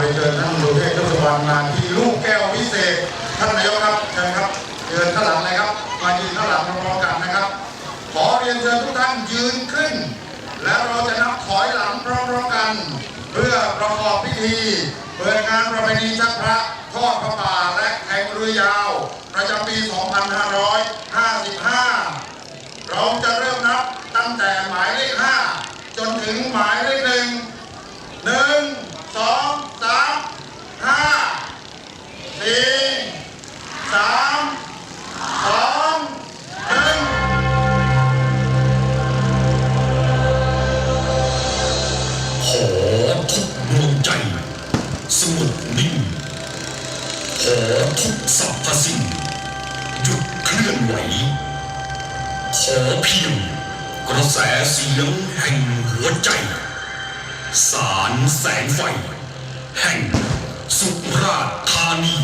เรียนเชิญท่านสุเทพเทศบาลงานที่ลูกแก้วพิเศษ ท่านนายกครับเชิญครับเชิญข้างหลังเลยครับ มายืนข้างหลังพร้อมกันนะครับ ขอเรียนเชิญทุกท่านยืนขึ้น และเราจะนับถอยหลังพร้อมๆกัน เพื่อประกอบพิธีเปิดงานประเพณีชักพระทอดพระป่าและแข่งเรือยาว ประจำปี 2555 เราจะเริ่มนับตั้งแต่หมายเลข 5 จนถึงหมายเลขหนึ่งหนึ่งสองสามห้าสี่สามสองหนึ่งขอทุกดวงใจ สงบนิ่งขอทุกสรรพสิ่งหยุดเคลื่อนไหว ขอเพียงกระแสเสียงแห่งหัวใจ สารแสงไฟ แห่งสุราษฎร์ธานี